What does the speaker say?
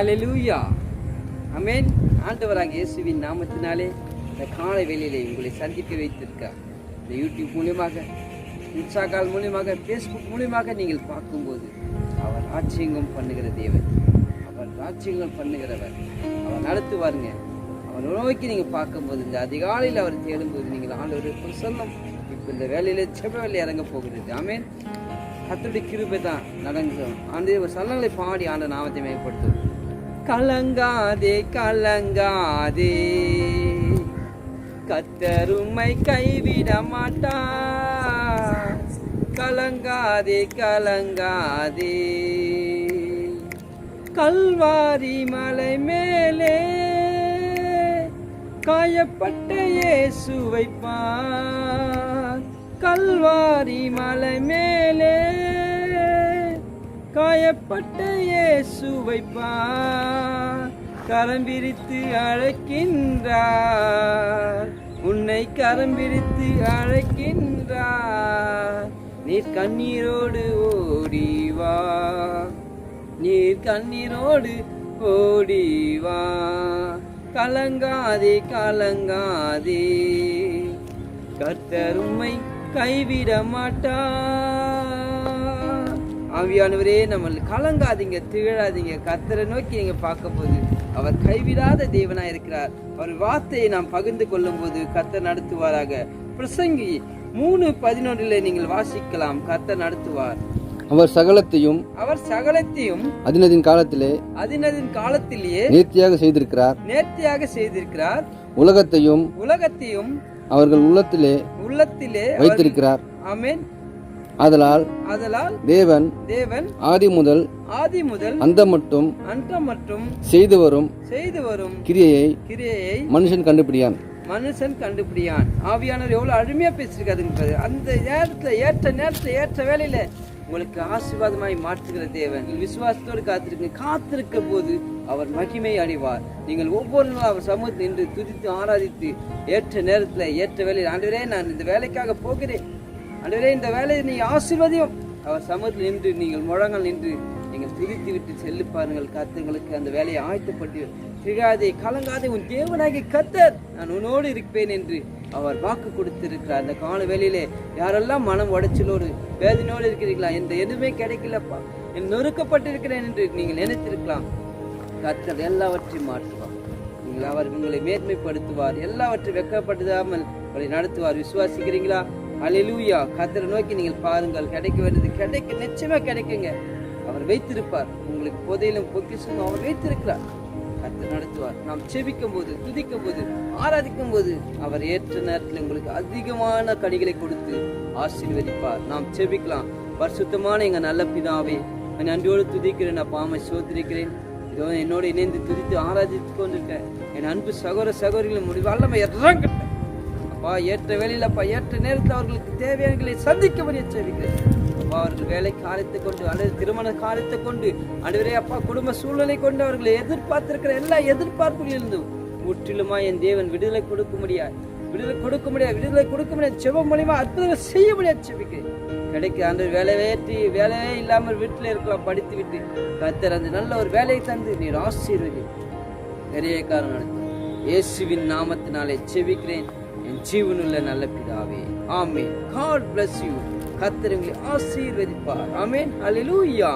Hallelujah அமேன் ஆண்டவராக இயேசுவின் நாமத்தினாலே இந்த காலை வேலையில் உங்களை சந்திக்க வைத்திருக்கார் இந்த யூடியூப் மூலியமாக இன்ஸ்டாகால் மூலியமாக ஃபேஸ்புக் மூலியமாக நீங்கள் பார்க்கும்போது அவர் ராஜ்யங்கம் பண்ணுகிற தேவன். அவர் ராஜ்யங்கள் பண்ணுகிறவர். அவர் நடத்துவாருங்க. அவர் நோக்கி நீங்கள் பார்க்கும்போது இந்த அதிகாலையில் அவர் தேடும்போது நீங்கள் ஆண்டவர் சொல்லும் இப்போ இந்த வேலையில் செப வேலை இறங்க போகிறது. ஆமேன் கத்தருடைய கிருபை தான் நடங்கும் ஆண்டு ஒரு சல்லங்களை பாடி ஆண்ட நாமத்தை மேம்படுத்துவோம் கலங்காதே கலங்காதே. கத்தருமை கைவிட மாட்டா. கலங்காதே கலங்காதே. கல்வாரி மலை மேலே காயப்பட்ட இயேசுவை பார். கல்வாரி மலை மேலே காயப்பட்ட இயேசுவை பார். கரம் விரித்து அழைக்கின்றார். உன்னை கரம் விரித்து அழைக்கின்றார். நீர் கண்ணீரோடு ஓடி வா. நீர் கண்ணீரோடு ஓடி வா. கலங்காதே கலங்காதே. கர்த்தர் கைவிட மாட்டார். ஆவியானவரே நம்ம கலங்காதீங்க திகழாதீங்க. கர்த்தரை நோக்கி நீங்க பார்க்கும் போது அவர் கைவிடாத தேவனா இருக்கிறார். அவர் வார்த்தையை நாம் பகிர்ந்து கொள்ளும் போது கர்த்தர் நடத்துவாராக. பிரசங்கி மூணு பதினொன்றில் நீங்கள் வாசிக்கலாம். கர்த்தர் நடத்துவார். அவர் சகலத்தையும் அவர் சகலத்தையும் அதினதின் காலத்திலே அதினதின் காலத்திலேயே நேர்த்தியாக செய்திருக்கிறார். நேர்த்தியாக செய்திருக்கிறார். உலகத்தையும் உலகத்தையும் அவர்கள் உள்ளத்திலே உள்ளத்திலே வைத்திருக்கிறார். ஆமென். ஆதலால் அதலால் தேவன் தேவன் ஆதி முதல் ஆதி முதல் அந்த மட்டும் அன்றம் மற்றும் செய்து வரும் செய்து வரும் கிரியையை கிரியையை மனுஷன் கண்டுபிடியான். மனுஷன் கண்டுபிடியான். ஆவியானவர் எவ்வளவு அருமையா பேசியிருக்காதுங்க அந்த நேரத்துல ஏற்ற நேரத்துல ஏற்ற வேலையில உங்களுக்கு ஆசீர்வாதமாய் மாற்றுகிற தேவன். விசுவாசத்தோடு காத்திருக்க காத்திருக்க போது அவர் மகிமை அடைவார். நீங்கள் ஒவ்வொரு நாளும் அவர் சமூகத்தில் நின்று துதித்து ஆராதித்து ஏற்ற நேரத்துல ஏற்ற வேலையில் ஆண்டவரே நான் இந்த வேலைக்காக போகிறேன். ஆண்டவரே இந்த வேலையை நீங்கள் ஆசிர்வதியும். அவர் சமூகத்தில் நின்று நீங்கள் முழங்கள் நின்று நீங்கள் துதித்து விட்டு செல்லு பாருங்கள். கத்துங்களுக்கு அந்த வேலையை ஆயத்தப்பட்டு திகாதே கலங்காதே உன் தேவனாகி கத்தர் நான் உன்னோடு இருப்பேன் என்று அவர் வாக்கு கொடுத்திருக்கிறார். அந்த கால வேலையிலே யாரெல்லாம் மனம் உடைச்சலோடு வேதனையோடு இருக்கிறீங்களா எந்த எதுவுமே கிடைக்கலப்பா. என் நொறுக்கப்பட்டிருக்கிறேன் என்று நீங்கள் நினைத்திருக்கலாம். கத்தர் எல்லாவற்றையும் மாற்றுவார். நீங்கள் அவர் உங்களை மேன்மைப்படுத்துவார். எல்லாவற்றையும் வெக்கப்படாமல் உங்களை நடத்துவார். விசுவாசிக்கிறீங்களா அலிலூயா கத்தரை நோக்கி நீங்கள் பாருங்கள். கிடைக்க வேண்டியது கிடைக்க நிச்சயமா கிடைக்குங்க. அவர் வைத்திருப்பார். உங்களுக்கு புதையிலும் பொக்கிஷமும் அவர் வைத்திருக்கிறார். கத்தர் நடத்துவார். நாம் செபிக்கும் போது துதிக்கும் போது ஆராதிக்கும் போது அவர் ஏற்ற நேரத்தில் உங்களுக்கு அதிகமான கடிகளை கொடுத்து ஆசீர்வதிப்பார். நாம் செபிக்கலாம். பரிசுத்தமான எங்க நல்ல பிதாவே நன்றியோடு துதிக்கிறேன். நான் பாமை சோத்திருக்கிறேன். இதோ என்னோடு இணைந்து துதித்து ஆராதித்து கொண்டிருக்கேன் என் அன்பு சகோர சகோதரிகளின் முடிவு வல்லமை இறங்கட்டேன் அப்பா ஏற்ற வேலையில் அப்பா ஏற்ற நேரத்தில் அவர்களுக்கு தேவையானங்களை சந்திக்க முடிய செவிக்கிறேன் அப்பா அவர்கள் வேலை காலத்தை கொண்டு அல்லது திருமண காலத்தை கொண்டு அனைவரே அப்பா குடும்ப சூழ்நிலை கொண்டு அவர்களை எதிர்பார்த்திருக்கிற எல்லா எதிர்பார்ப்புகளிலிருந்தும் முற்றிலுமா என் தேவன் விடுதலை கொடுக்க முடியாது விடுதலை கொடுக்க முடியாது விடுதலை கொடுக்க முடியாது செவ மூலியமா அற்புதம் செய்ய முடியாது செபிக்கிறேன் கிடைக்க அந்த வேலையேற்றி வேலையே இல்லாமல் வீட்டில் இருக்கலாம் படித்து விட்டு கத்தர் அந்த நல்ல ஒரு வேலையை தந்து நீர் ஆசீர்வதி நிறைய காரணம் நடத்தும் இயேசுவின் நாமத்தினாலே செவிக்கிறேன் என் ஜீவனுள்ள நல்ல பிதாவே ஆமென். காட் பிளஸ் யூ கத்தர் உங்களை ஆசீர்வதிப்பார். ஆமென். அலிலூயா